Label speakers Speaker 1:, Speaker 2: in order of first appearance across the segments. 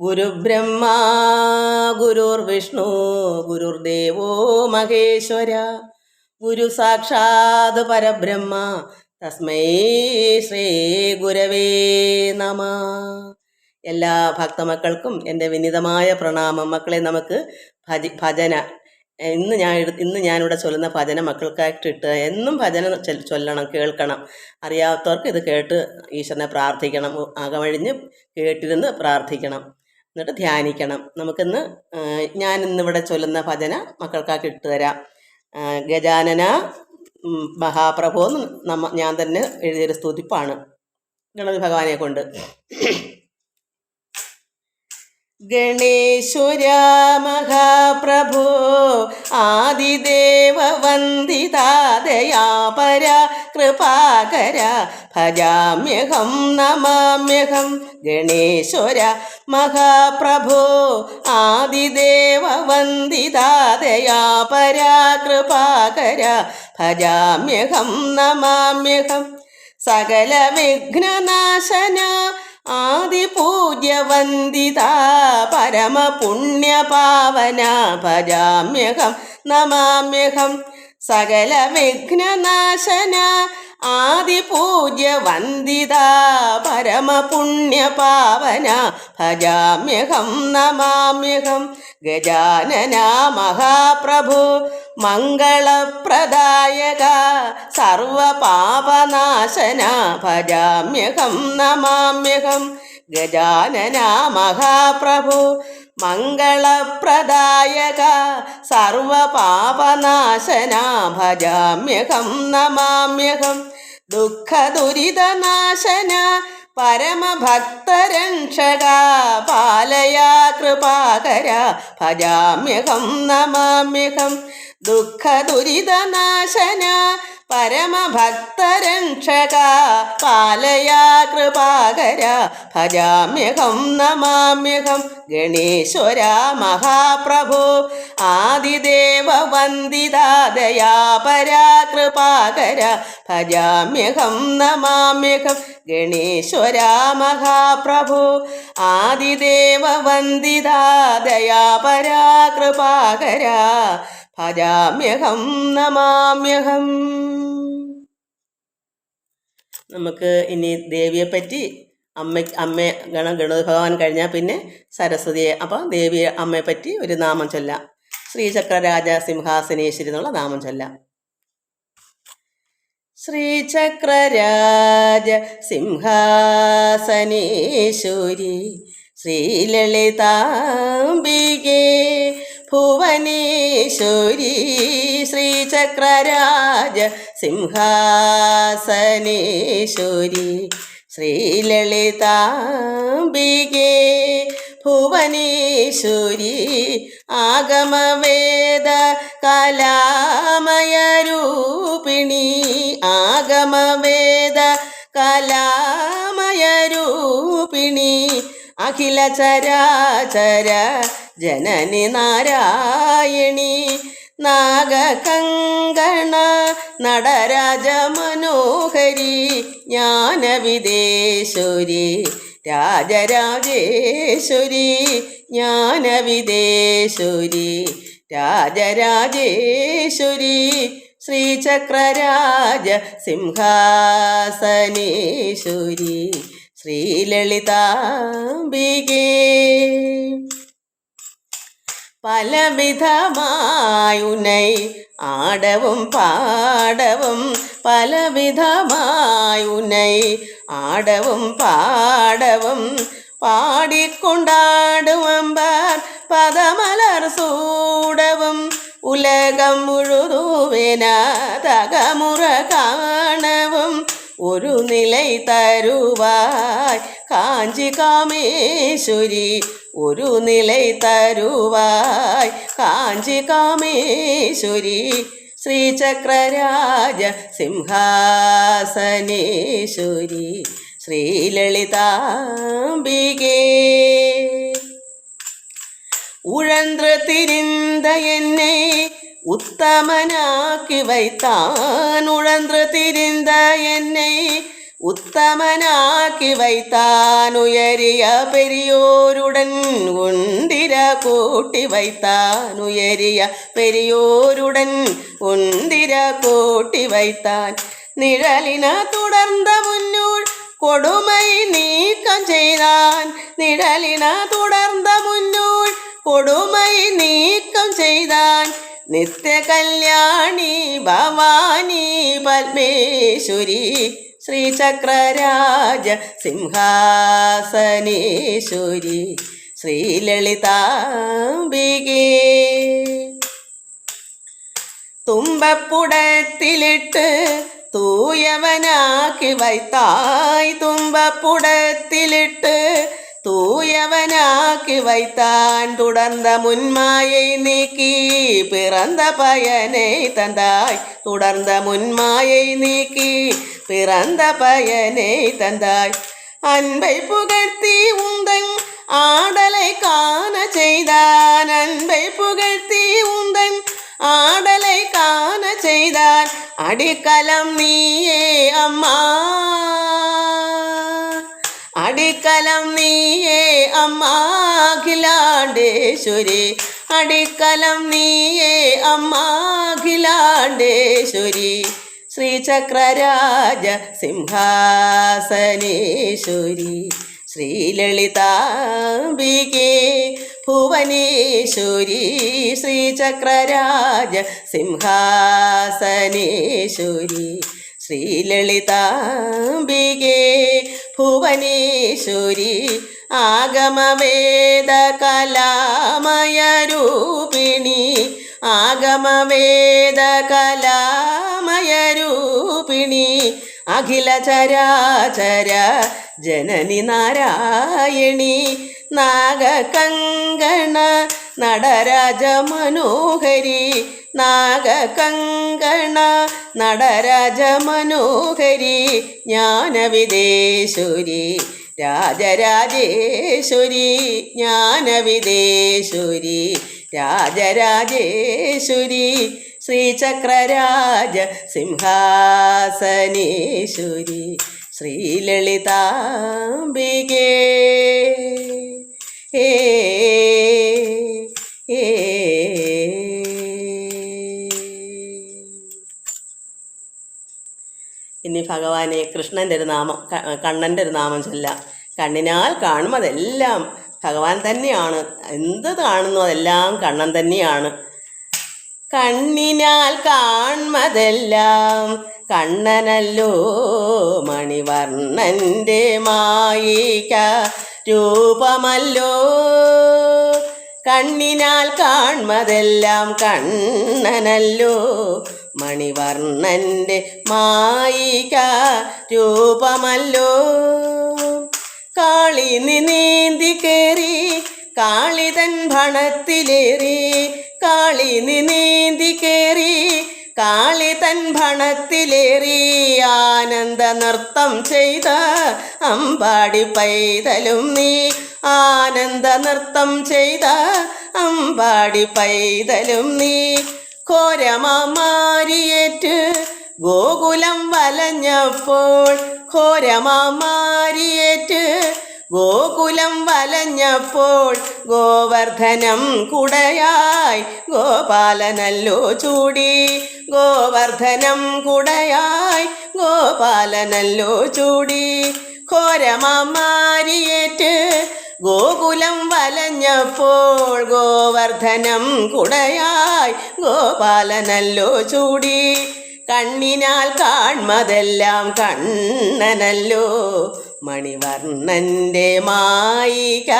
Speaker 1: ഗുരുബ്രഹ്മ ഗുരുർ ദേവോ മഹേശ്വര. ഗുരു സാക്ഷാത് പരബ്രഹ്മ തസ്മൈ ശ്രീ ഗുരവേ നമ. എല്ലാ ഭക്തമക്കൾക്കും എന്റെ വിനിതമായ പ്രണാമം. മക്കളെ നമുക്ക് ഭജ ഭജന ഇന്ന് ഞാൻ ഇന്ന് ഞാനിവിടെ ചൊല്ലുന്ന ഭജന മക്കൾക്കായിട്ട് ഇട്ട് എന്നും ഭജന ചൊല്ലണം കേൾക്കണം. അറിയാത്തവർക്ക് ഇത് കേട്ട് ഈശ്വരനെ പ്രാർത്ഥിക്കണം അകമഴിഞ്ഞ് കേട്ടിരുന്ന് പ്രാർത്ഥിക്കണം. എന്നിട്ട് ധ്യാനിക്കണം. നമുക്കിന്ന് ഞാൻ ഇന്നിവിടെ ചൊല്ലുന്ന ഭജന മക്കൾക്കാക്കി ഇട്ടുതരാം. ഗജാനന മഹാപ്രഭു എന്ന് നമ്മ ഞാൻ തന്നെ എഴുതിയൊരു സ്തുതിപ്പാണ്. ഗണപതി ഭഗവാനെ കൊണ്ട്. ഗണേശ്വര മഹാപ്രഭോ ആദിദേവ വന്ദിതാദയാപര കൃപാകര ഭജാമ്യഹം നമാമ്യഹം ഗണേശ്വര മഹാപ്രഭോ ആദിദേവ വന്ദിതാദയാപര കൃപാകര ഭജാമ്യഹം നമാമ്യഹം സകല വിഘ്നനാശന ആദിപൂജ്യവന്ദിത പരമപുണ്യപാവന ഭജാമ്യഹം നമാമ്യഹം സകല വിഘ്നനാശന ആദിപൂജ്യവന്ദിത പരമപുണ്യപാവന ഭജാമ്യഹം നമാമ്യഹം ഗജാനന മഹാപ്രഭു മംഗളപ്രദായക സർവപാപനാശന ഭജാമ്യഹം നമാമ്യഹം ഗജാനന മഹാപ്രഭു മംഗളപ്രദായക സർവപാപനാശന ഭജാമ്യഹം നമാമ്യഹം. ദുഃഖദുരിതനാശന പരമഭക്തരക്ഷക പാലയ കൃപാകര ഭജാമ്യഹം നമാമ്യഹം. ദുഃഖദുരിതനാശന പരമഭക്തരക്ഷക പാലയ കൃപാകര ഭജാമ്യഹം നമാമ്യഹം. ഗണേശ്വര മഹാപ്രഭു ആദിദേവ വന്ദിതാദയാപര കൃപാകര ഭജാമ്യഹം നമാമ്യഹം ഗണേശ്വര മഹാപ്രഭു ആദിദേവ വന്ദിതാദയാപര കൃപാകര ഭജാമ്യഹം നമാമ്യഹം. നമുക്ക് ഇനി ദേവിയെ പറ്റി അമ്മ അമ്മ ഗണ ഗണപതി ഭഗവാൻ കഴിഞ്ഞാൽ പിന്നെ സരസ്വതിയെ. അപ്പോൾ ദേവിയെ അമ്മയെ പറ്റി ഒരു നാമം ചൊല്ലാം. ശ്രീചക്രരാജ സിംഹാസനേശ്വരി എന്നുള്ള നാമം ചൊല്ലാം. ശ്രീചക്രരാജ സിംഹാസനേശ്വരി ശ്രീലളിതാംബികേ ഭുവനേശ്വരി ശ്രീചക്രരാജ സിംഹാസനേശ്വരി. ശ്രീലളിതാംബികേ ഭുവനേശ്വരി ആഗമവേദ കലാമയരൂപിണി ആഗമവേദ കലാമയരൂപിണി അഖില ചരാചര ജനനി നാരായണി നാഗകങ്കണ നടരാജ മനോഹരി ജ്ഞാനവിദേശുരി രാജരാജേശ്വരി ജ്ഞാനവിദേശുരി രാജരാജേശ്വരി ശ്രീചക്രരാജ സിംഹാസനേശ്വരി ശ്രീലളിതാംബികേ. പലവിധമായുനൈ ആടവും പാടവും പലവിധമായുനൈ ആടവും പാടവും പാടിക്കൊണ്ടാടുവമ്പാർ പദമലർ സൂടവും ഉലകം മുഴുതുവിന തകമുറ കാണവും ഒരു നിലൈ തരുവായ്. കാഞ്ചി കാമേശ്വരി ഒരു നിലൈ തരുവായ്. കാഞ്ചി കാമേശ്വരി ശ്രീചക്രരാജ സിംഹാസനേശ്വരി ശ്രീലളിതാംബികേ. ഉഴന്ത്ര തിരിന്ത എന്നെ உத்தமனாக்கி வைத்தான் உழன்று திரிந்த என்னை ഉത്തമനാക്കി വൈത്താൻ ഉയരിയ പെരിയോരുടൻ ഉണ്ടിര കൂട്ടി വൈത്താൻ ഉയരിയ പെരിയോരുടൻ ഉണ്ടിര കൂട്ടി വൈത്താൻ നിഴലിന തുടർന്ന മുന്നൂൾ കൊടുമൈ നീക്കം ചെയ്താൻ നിഴലിന തുടർന്ന മുന്നൂൾ കൊടുമൈ നീക്കം ചെയ്താൻ നിത്യ കല്യാണി ഭവാനി പത്മേശ്വരി ശ്രീചക്രരാജ സിംഹാസനേശ്വരി ശ്രീലളിതാംബികേ. തുമ്പപ്പുടത്തിലിട്ട് തൂയവനാക്കി വൈത്തായ് തുമ്പപ്പുടത്തിലിട്ട് தூயவனாக்கி வைத்தான் தொடர்ந்த முன்மாயை நீக்கி பிறந்த பயனை தந்தாய். தொடர்ந்த முன்மாயை நீக்கி பிறந்த பயனை தந்தாய். அன்பை புகழ்த்தி உந்தன் ஆடலை காண செய்தான். அன்பை புகழ்த்தி உந்தன் ஆடலை காண செய்தான். அடிக்கலம் நீயே அம்மா. അടിക്കലം നീയേ അമ്മാഖിലാണ്ടേശ്വരി. അടിക്കലം നീയേ അമ്മാഖിലാണ്ടേശ്വരി. ശ്രീചക്രരാജ സിംഹാസനേശ്വരി. ശ്രീലളിതാംബികേ ഭുവനേശ്വരി. ശ്രീചക്രരാജ സിംഹാസനേശ്വരി. ശ്രീലളിതാംബികേ ഭുവനേശ്വരി ആഗമവേദ കലാമയ രൂപിണി ആഗമവേദ കലാമയ രൂപിണി അഖില ചരാചര ജനനി നാരായണി നാഗകങ്കണ നടരാജ മനോഹരി നാഗകങ്കണ നടരാജ മനോഹരി ജ്ഞാനവിദേശുരി രാജരാജേശ്വരി ജ്ഞാനവിദേശുരി രാജരാജേശ്വരി ശ്രീചക്രരാജ സിംഹാസനേശ്വരി ശ്രീലളിതാംബികേ. ഏ ഏ ഇനി ഭഗവാനെ കൃഷ്ണന്റെ ഒരു നാമം കണ്ണന്റെ ഒരു നാമം ചൊല്ലാം. കണ്ണിനാൽ കാണുന്നതെല്ലാം ഭഗവാൻ തന്നെയാണ്. എന്ത് കാണുന്നു അതെല്ലാം കണ്ണൻ തന്നെയാണ്. കണ്ണിനാൽ കാൺമതെല്ലാം കണ്ണനല്ലോ. മണിവർണന്റെ മായിക രൂപമല്ലോ. കണ്ണിനാൽ കാൺമതെല്ലാം കണ്ണനല്ലോ. മണിവർണന്റെ മായിക രൂപമല്ലോ. കാളി നീന്തി കാളി കാളിതൻ ഭണത്തിലേറി. കാളി നീന്തി കയറി കാളി തൻ ഭണത്തിലേറി. ആനന്ദ നൃത്തം ചെയ്ത അമ്പാടി പൈതലും നീ. ആനന്ദ നൃത്തം ചെയ്ത അമ്പാടി പൈതലും നീ. ഘോരമാരിയേറ്റ് ഗോകുലം വലഞ്ഞപ്പോൾ ഘോരമാരിയേറ്റ് ഗോകുലം വലഞ്ഞപ്പോൾ ഗോവർദ്ധനം കുടയായി ഗോപാലനല്ലോ ചൂടി. ഗോവർദ്ധനം കുടയായി ഗോപാലനല്ലോ ചൂടി. ഘോരമാരിയേറ്റ് ഗോകുലം വലഞ്ഞപ്പോൾ ഗോവർദ്ധനം കുടയായി. ഗോപാലനല്ലോ ചൂടി. കണ്ണിനാൽ കാൺമതെല്ലാം കണ്ണനല്ലോ. മണിവർണന്റെ മായിക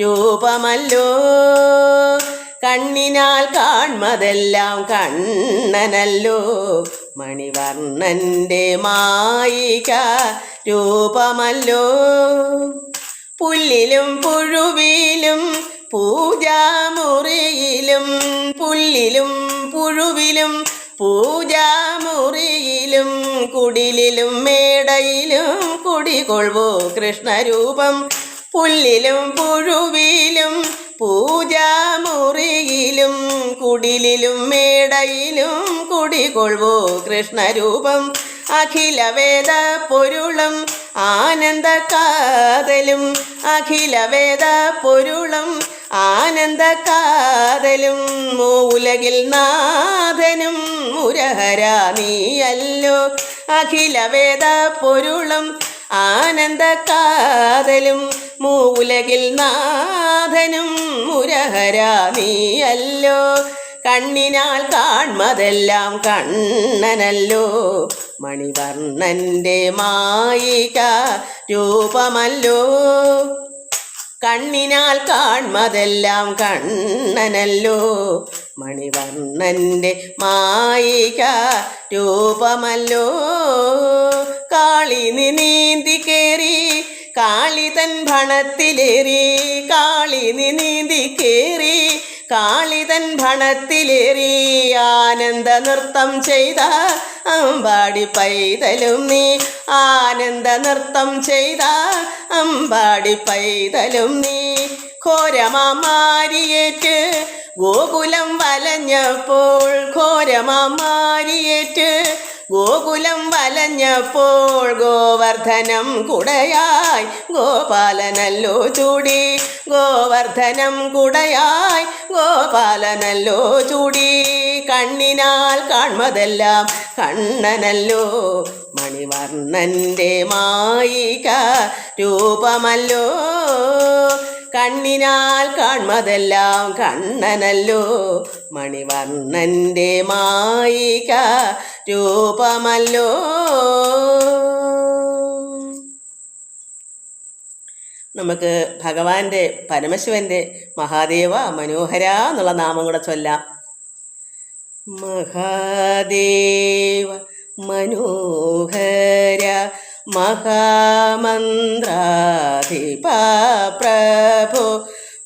Speaker 1: രൂപമല്ലോ. കണ്ണിനാൽ കാൺമതെല്ലാം കണ്ണനല്ലോ. മണിവർണന്റെ മായിക രൂപമല്ലോ. പുല്ലിലും പുഴുവിലും പൂജാമുറിയിലും പുല്ലിലും പുഴുവിലും പൂജാമുറിയിലും കുടിലിലും മേടയിലും കുടികൊള്ളുവോ കൃഷ്ണരൂപം? പുല്ലിലും പുഴുവിലും പൂജാമുറിയിലും കുടിലിലും മേടയിലും കുടികൊള്ളുവോ കൃഷ്ണരൂപം? അഖില വേദ പൊരുളും ആനന്ദ കാതലും അഖില വേദ പൊരുളും ആനന്ദ കാതലും മൂലകിൽ നാഥനും മുരഹര നീയല്ലോ. അഖില വേദ പൊരുളും ആനന്ദ കാതലും മൂലകിൽ നാഥനും മുരഹര നീയല്ലോ. കണ്ണിനാൽ കാൺമതെല്ലാം കണ്ണനല്ലോ. മണിവർണന്റെ മായിക രൂപമല്ലോ. കണ്ണിനാൽ കാൺമതെല്ലാം കണ്ണനല്ലോ. മണിവർണന്റെ മായിക രൂപമല്ലോ. കാളി നീന്തി കയറി കാളി തൻ ഭണത്തിലേറി കാളി നീന്തി കേറി കാളിതൻ ഭണത്തിലേറി ആനന്ദ നൃത്തം ചെയ്ത അമ്പാടി പൈതലും നീ. ആനന്ദ നൃത്തം ചെയ്ത അമ്പാടി പൈതലും നീ. ഘോരമാരിയേറ്റ് ഗോകുലം വലഞ്ഞപ്പോൾ ഘോരമാരിയേറ്റ് ഗോകുലം വലഞ്ഞപ്പോൾ ഗോവർദ്ധനം കുടയായി. ഗോപാലനല്ലോ ചൂടി ഗോവർദ്ധനം കുടയായി. ഗോപാലനല്ലോ ചൂടി കണ്ണിനാൽ കാൺമതെല്ലാം കണ്ണനല്ലോ. മണിവർണന്റെ മായിക രൂപമല്ലോ. കണ്ണിനാൽ കാൺമതെല്ലാം കണ്ണനല്ലോ. മണിവർണന്റെ മായിക രൂപമല്ലോ. നമുക്ക് ഭഗവാന്റെ പരമശിവന്റെ മഹാദേവ മനോഹര എന്നുള്ള നാമം കൂടെ ചൊല്ലാം. മഹാദേവ മനോഹര മഹാമന്ത്രാധിപ പ്രഭു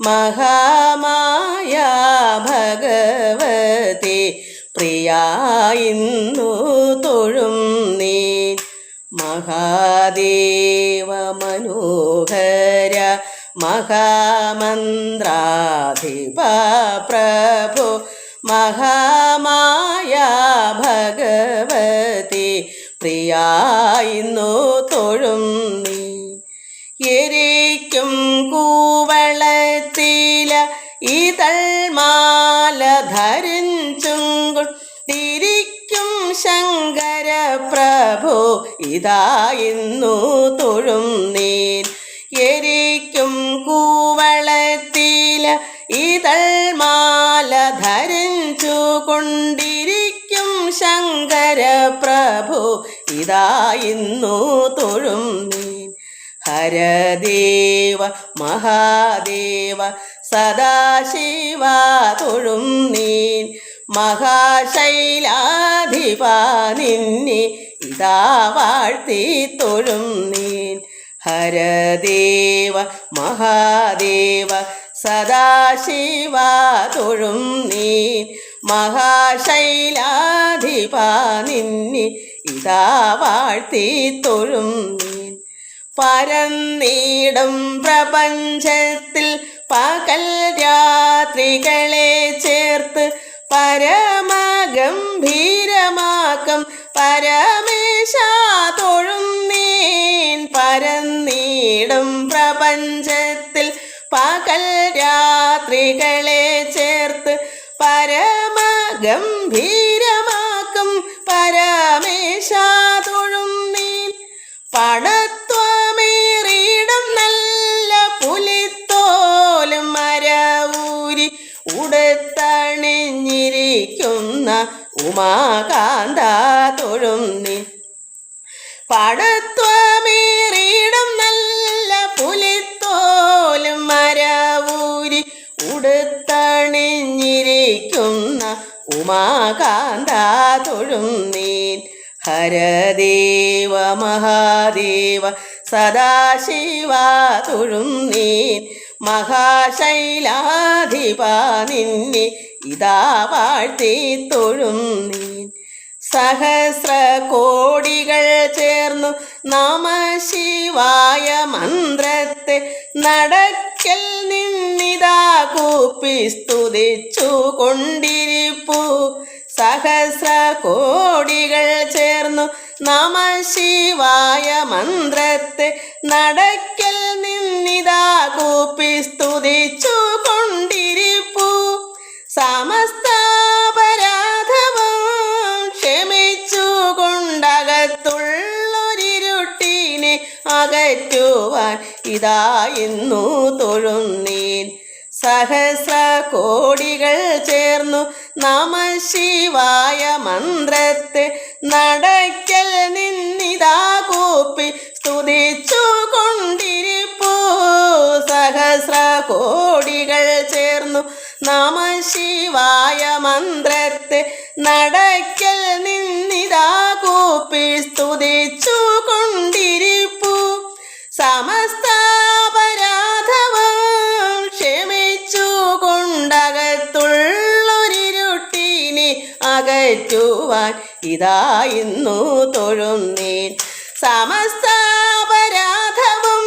Speaker 1: മഹാമായ ഭഗവതി പ്രിയായിന്നു തൊഴും നീ മഹാദേവ മനോഹര മഹാമന്ത്രാധിപ പ്രഭു മഹാമായ ഭഗവതി പ്രിയായിന്നു തൊഴും നീ. എരിക്കും കൂവളത്തില ഇതൾമാല പ്രഭു ഇന്നു തൊഴും നീൻ. എരിക്കും കൂവളത്തില ഇതൾ മാല ധരിച്ചു കൊണ്ടിരിക്കും ശങ്കര പ്രഭു ഇതായിന്നു തൊഴും നീൻ. ഹരദേവ മഹാദേവ സദാശിവ തൊഴും നീൻ. മഹാശൈലാധിപ നിന്നെ ഇതാ വാഴ്ത്തി തൊഴും നീൻ. ഹരദേവ മഹാദേവ സദാശിവ തൊഴും നീൻ. മഹാശൈലാധിപ നിന്നി ഇതാ വാഴ്ത്തി തൊഴും നീൻ. പരന്നീടും പ്രപഞ്ചത്തിൽ പകൽ രാത്രികളെ ചേർത്ത് പരമഗംഭീരമാക്കം പരമേശ തൊഴുന്നീൻ നീൻ പരന്നീടും പ്രപഞ്ചത്തിൽ പകൽ രാത്രികളെ ചേർത്ത് പരമ ഗംഭീരമാക്കും പരമേശ തൊഴുന്നീൻ നീൻ ഉമാകാന്ത തൊഴും നീ. പടത്വമേറിയിടം നല്ല പുലിത്തോലും മരവൂരി ഉടുത്തണിഞ്ഞിരിക്കുന്ന ഉമാകാന്ത തൊഴും നീൻ ഹരദേവ മഹാദേവ സദാശിവ തുഴുന്നീൻ നീൻ മഹാശൈലാധിപ നിന്നെ ഇതാ വാഴ്ത്തി തൊഴുന്നീൻ നീൻ സഹസ്ര കോടികൾ ചേർന്നു നമ ശിവായ മന്ത്രത്തെ നടക്കൽ നിന്നിതാ കൂപ്പി സ്തുതിച്ചു കൊണ്ടിരിപ്പു സഹസ്ര ചേർന്നു നമ ശിവായ മന്ത്രത്തെ നടക്കൽ നിന്നിതാ കൂപ്പി സ്തുതിച്ചു കൊണ്ടിരിപ്പു. സമസ്താപരാധവും ക്ഷമിച്ചു കൊണ്ടകത്തുള്ളൊരിരുട്ടിനെ അകറ്റുവാൻ ഇതാ ഇന്നു തൊഴുന്നീൻ. സഹസ്ര കോടികൾ ചേർന്നു നമ ശിവായ മന്ത്രത്തെ നടക്കൽ നിന്നിതാ കൂപ്പി സ്തുതിച്ചു കൊണ്ടിരിപ്പൂ സഹസ്ര കോടികൾ ചേർന്നു നമ ശിവായ മന്ത്രത്തെ നടക്കൽ നിന്നിതാ കൂപ്പി സ്തുതിച്ചു കൊണ്ടിരിപ്പൂ സമസ്താപരാധവും അകറ്റുവാൻ ഇതാ ഇന്നു സമസ്ത സമസ്താപരാധവും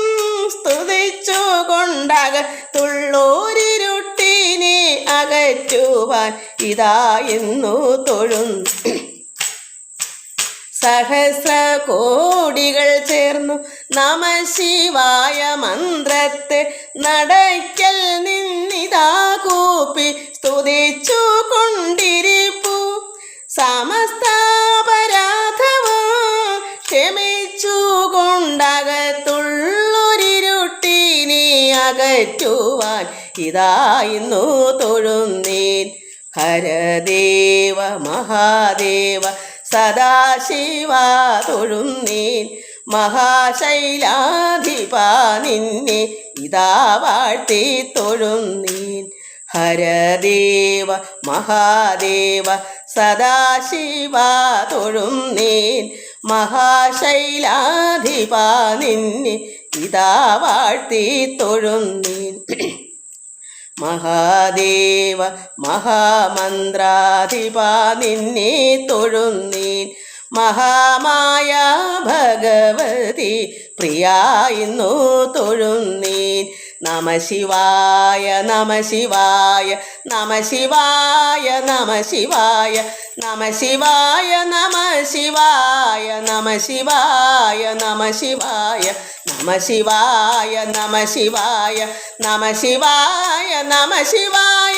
Speaker 1: സ്തുതിച്ചു കൊണ്ടക തുള്ളൂരിരുട്ടിനെ അകറ്റുവാൻ ഇതാ ഇന്നു തൊഴുന്നു സഹസ്ര കോടികൾ ചേർന്നു നമ ശിവായ മന്ത്രത്തെ നടക്കൽ നിന്നിതാ കൂപ്പി സ്തുതിച്ചു കൊണ്ടിരിപ്പു സമസ്താപരാധവും ക്ഷമിച്ചു കൊണ്ടകത്തുള്ളൊരിരുട്ടിനെ അകറ്റുവാൻ ഇതാ ഇന്നു തൊഴുന്നേൻ. ഹരദേവ മഹാദേവ സദാശിവ തൊഴുന്നേൻ. മഹാശൈലാധിപ നിന്നെ ഇതാ വാഴ്ത്തി തൊഴുന്നേൻ. ഹരദേവ മഹാദേവ സദാശിവ നീൻ. മഹാശൈലാധിപ നിന്നെ ഇതാ വാഴ്ത്തി നീൻ. മഹാദേവ മഹാമന്ത്രാധിപ നിന്നെ തൊഴുന്നീൻ മഹാമായ ഭഗവതി പ്രിയായിന്നു തൊഴുന്നീൻ നമ ശിവായ നമ ശിവായ നമ ശിവായ നമ ശിവായ നമ ശിവായ നമ ശിവായ നമ ശിവായ നമ ശിവായ നമ ശിവായ നമ ശിവായ നമ ശിവായ നമ ശിവായ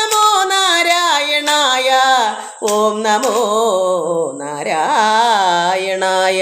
Speaker 1: ഓം നമോ നാരായണായ.